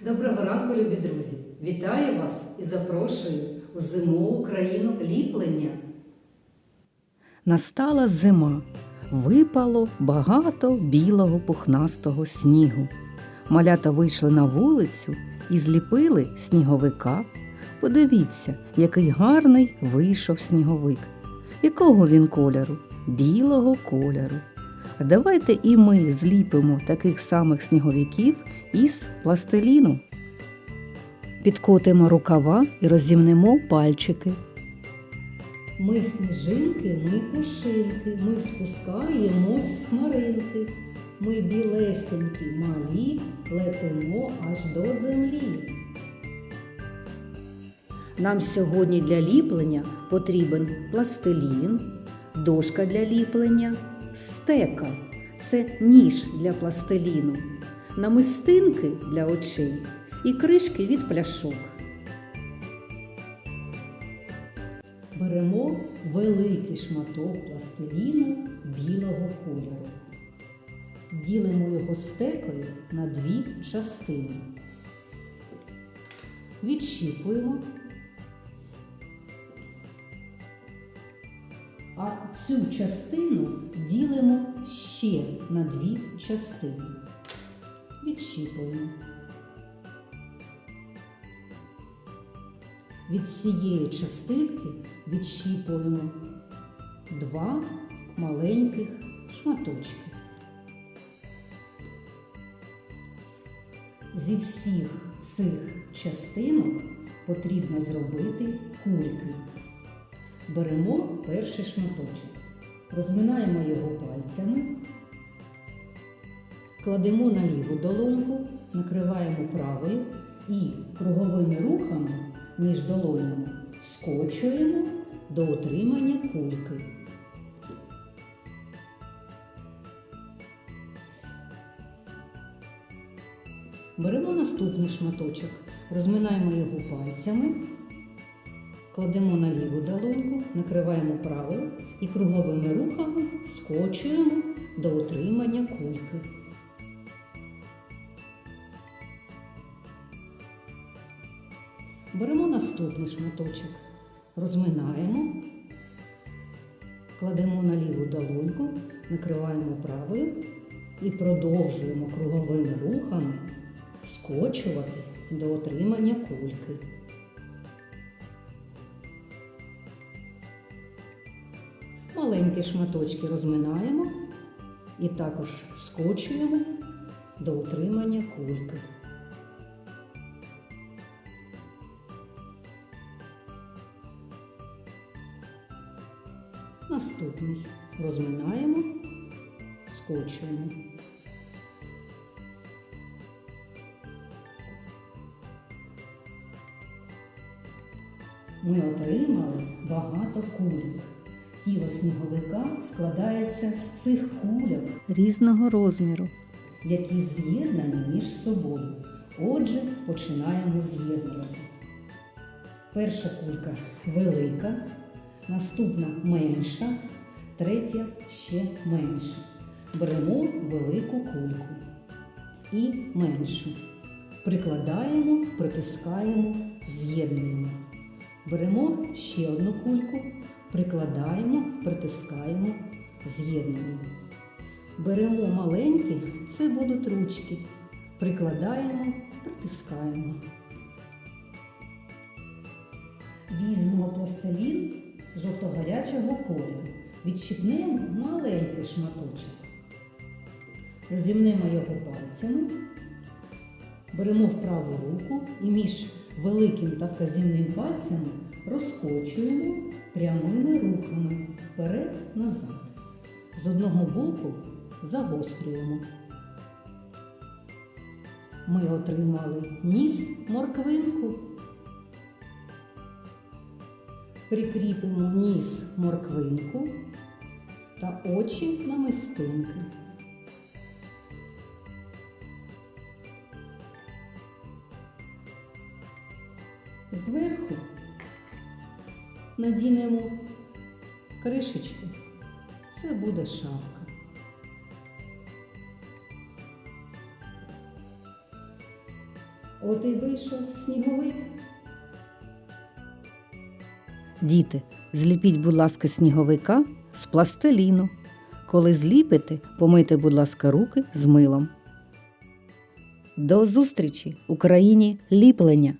Доброго ранку, любі друзі! Вітаю вас і запрошую у зимову країну ліплення. Настала зима. Випало багато білого пухнастого снігу. Малята вийшли на вулицю і зліпили сніговика. Подивіться, який гарний вийшов сніговик. Якого він кольору? Білого кольору. Давайте і ми зліпимо таких самих сніговиків із пластиліну. Підкотимо рукава і розімнемо пальчики. Ми сніжинки, ми пушинки, ми спускаємось з хмаринки. Ми білесенькі малі, летимо аж до землі. Нам сьогодні для ліплення потрібен пластилін, дошка для ліплення, стека це ніж для пластиліну, намистинки для очей і кришки від пляшок. Беремо великий шматок пластиліну білого кольору. Ділимо його стекою на дві частини. Відщіпуємо. А цю частину ділимо ще на дві частини. Відщіпуємо. Від цієї частинки відщіпуємо два маленьких шматочки. Зі всіх цих частинок потрібно зробити кульки. Беремо перший шматочок, розминаємо його пальцями, кладемо на ліву долоньку, накриваємо правою і круговими рухами між долонями скочуємо до отримання кульки. Беремо наступний шматочок, розминаємо його пальцями, кладемо на ліву долоньку, накриваємо правою і круговими рухами скочуємо до отримання кульки. Беремо наступний шматочок, розминаємо, кладемо на ліву долоньку, накриваємо правою і продовжуємо круговими рухами скочувати до отримання кульки. Маленькі шматочки розминаємо і також скочуємо до отримання кульки. Наступний розминаємо, скочуємо. Ми отримали багато кульок. Тіло сніговика складається з цих кульок, Різного розміру. які з'єднані між собою. Отже, починаємо з'єднувати. Перша кулька велика, наступна менша, третя ще менша. Беремо велику кульку і меншу. Прикладаємо, притискаємо, з'єднуємо. Беремо ще одну кульку, прикладаємо, притискаємо, з'єднуємо. Беремо маленькі, це будуть ручки. Прикладаємо, притискаємо. Візьмемо пластилін жовто-гарячого кольору. Відщипнемо маленький шматочок. Розімнемо його пальцями. Беремо в праву руку і між великим та вказівним пальцями розкочуємо прямими рухами вперед-назад. З одного боку загострюємо. Ми отримали ніс морквинку. Прикріпимо ніс морквинку та очі намистинки. Зверху надінемо кришечку. Це буде шапка. От і вийшов сніговик. Діти, зліпіть, будь ласка, сніговика з пластиліну. Коли зліпите, помийте, будь ласка, руки з милом. До зустрічі Україні ліплення!